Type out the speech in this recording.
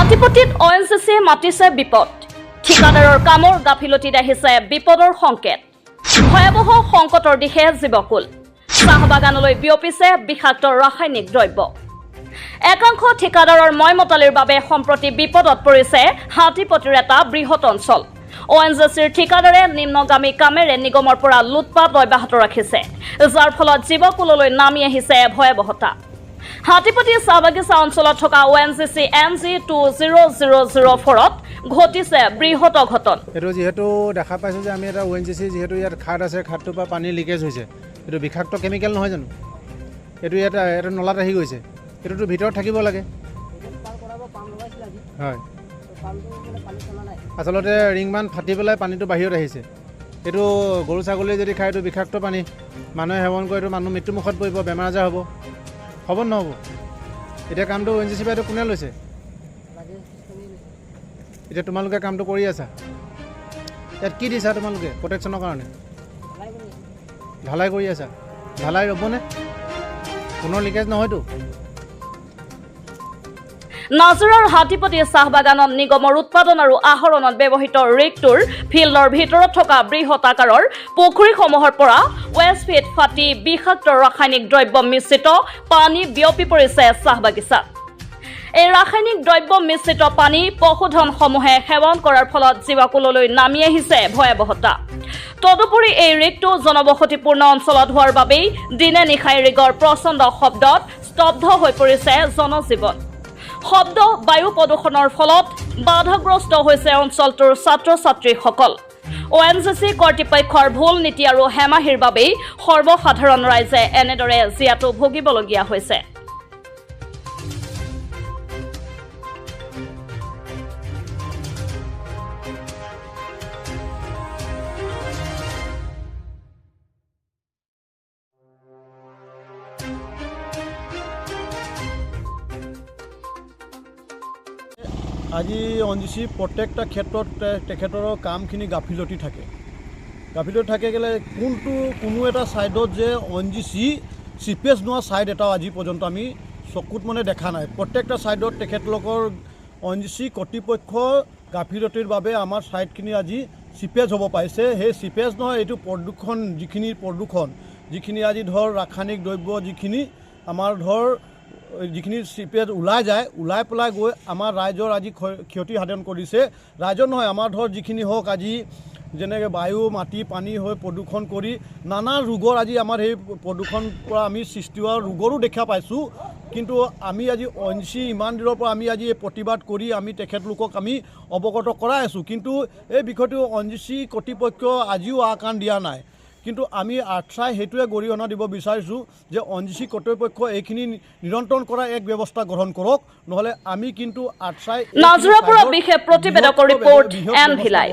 হাতীপতিত অ N C মাতিছে বিপদ। ঠিকাদাৰৰ কামৰ গাফিলতিত আহিছে বিপদৰ সংকেত। ভয়াৱহ সংকটৰ দিশে জীৱকুল। চাহ বাগানলৈ বিয়পিছে বিষাক্ত ৰাসায়নিক দ্ৰব্য। একাংশ ঠিকাদাৰৰ ময়মতালিৰ বাবে সম্প্ৰতি বিপদত পৰিছে হাতীপতিৰ এটা বৃহৎ অঞ্চল। অ এন জি চিৰ ঠিকাদাৰে নিম্নগামী কামেৰে নিগমৰ পৰা লুটপাত অব্যাহত ৰাখিছে, যাৰ ফলত জীৱকুললৈ নামি আহিছে ভয়াৱহতা। হাতীপতি চাহ বাগিচা অঞ্চলত থকা O N G C N G two zero' zero' zero' ফ'ৰত ঘটিছে বৃহৎ অঘটন। এইটো যিহেতু দেখা পাইছোঁ যে আমি এটা অ' এন জি চি যিহেতু ইয়াত খাদ আছে, খাদটোৰ পৰা পানী লিকেজ হৈছে। এইটো বিষাক্ত কেমিকেল নহয় জানো? এইটো ইয়াত এটা নলাত আহি গৈছে। এইটোতো ভিতৰত থাকিব লাগে। হয়। আচলতে ৰিংমান ফাটি পেলাই পানীটো বাহিৰত আহিছে। এইটো গৰু ছাগলীয়ে যদি খায়, এইটো বিষাক্ত পানী। মানুহে সেৱন কৰি, এইটো মানুহ মৃত্যুমুখত পৰিব, বেমাৰ আজাৰ হ'ব। হ'ব নহ'ব। এতিয়া কামটো অ' এন জি চি বাইদেউ কোনে লৈছে? এতিয়া তোমালোকে কামটো কৰি আছা? ইয়াত কি দিছা তোমালোকে প্ৰটেকশ্যনৰ কাৰণে? ঢালাই কৰি আছা। ঢালাই ৰ'বনে পুনৰ লিকেজ নহয়তো? নাজোৰাৰ হাতীপতি চাহ বাগানত নিগমৰ উৎপাদন আৰু আহৰণত ব্যৱহৃত ৰিগটোৰ ফিল্ডৰ ভিতৰত থকা বৃহৎ আকাৰৰ পুখুৰীসমূহৰ পৰা ৱেষ্ট ফিট ফাটি বিষাক্ত ৰাসায়নিক দ্ৰব্য মিশ্ৰিত পানী বিয়পি পৰিছে চাহ বাগিচাত এই ৰাসায়নিক দ্ৰব্য মিশ্ৰিত পানী পশুধনসমূহে সেৱন কৰাৰ ফলত জীৱাকুললৈ নামি আহিছে ভয়াৱহতা। তদুপৰি এই ৰিগটো জনবসতিপূৰ্ণ অঞ্চলত হোৱাৰ বাবেই দিনে নিশাই ৰিগৰ প্ৰচণ্ড শব্দত স্তব্ধ হৈ পৰিছে জনজীৱন। শব্দ বায়ু প্ৰদূষণৰ ফলত বাধাগ্ৰস্ত হৈছে অঞ্চলটোৰ ছাত্ৰ ছাত্ৰীসকল অ' এন জি চি কৰ্তৃপক্ষৰ ভুল নীতি আৰু হেমাহিৰ বাবেই সৰ্বসাধাৰণ ৰাইজে এনেদৰে জীয়াটো ভুগিবলগীয়া হৈছে। আজি অঞ্জিচি প্ৰত্যেকটা ক্ষেত্ৰত তেখেতৰ কামখিনি গাফিলতি থাকে। গাফিলতি থাকে গ'লে কোনটো, কোনো এটা ছাইডত যে অঞ্জিচি চিপেজ নোহোৱা ছাইড এটাও আজি পৰ্যন্ত আমি চকুত মানে দেখা নাই। প্ৰত্যেকটা ছাইডত তেখেতলোকৰ অঞ্জিচি কৰ্তৃপক্ষ গাফিলতিৰ বাবে আমাৰ ছাইডখিনি আজি চিপেজ হ'ব পাৰিছে সেই চিপেজ নহয়, এইটো প্ৰদূষণ, যিখিনি প্ৰদূষণ, যিখিনি আজি ধৰ ৰাসায়নিক দ্ৰব্য, যিখিনি আমাৰ ধৰ যিখিনি চিপেজ ওলাই যায় ওলাই পেলাই গৈ আমাৰ ৰাইজৰ আজি ক্ষ- ক্ষতি সাধন কৰিছে। ৰাইজৰ নহয় আমাৰ ধৰ যিখিনি হওক আজি যেনেকৈ বায়ু মাটি পানী হৈ প্ৰদূষণ কৰি নানা ৰোগৰ আজি আমাৰ সেই প্ৰদূষণ পৰা আমি সৃষ্টি হোৱা ৰোগৰো দেখা পাইছোঁ। কিন্তু আমি আজি অঞ্চি ইমান দিনৰ পৰা আমি আজি প্ৰতিবাদ কৰি আমি তেখেতলোকক আমি অৱগত কৰাই আছোঁ। কিন্তু এই বিষয়টো অঞ্চি কৰ্তৃপক্ষ আজিও আ কাণ দিয়া নাই। কিন্তু আমি আৰ্থ্ৰাই সেইটোৱে গৰিহণা দিব বিচাৰিছোঁ যে অঞ্জিচি কৰ্তৃপক্ষ এইখিনি নিৰন্তৰণ কৰাৰ এক ব্যৱস্থা গ্ৰহণ কৰক। নহ'লে আমি কিন্তু এইখিনি পৰা বিশেষ প্ৰতিবেদকৰ ৰিপৰ্ট এন ভিলাই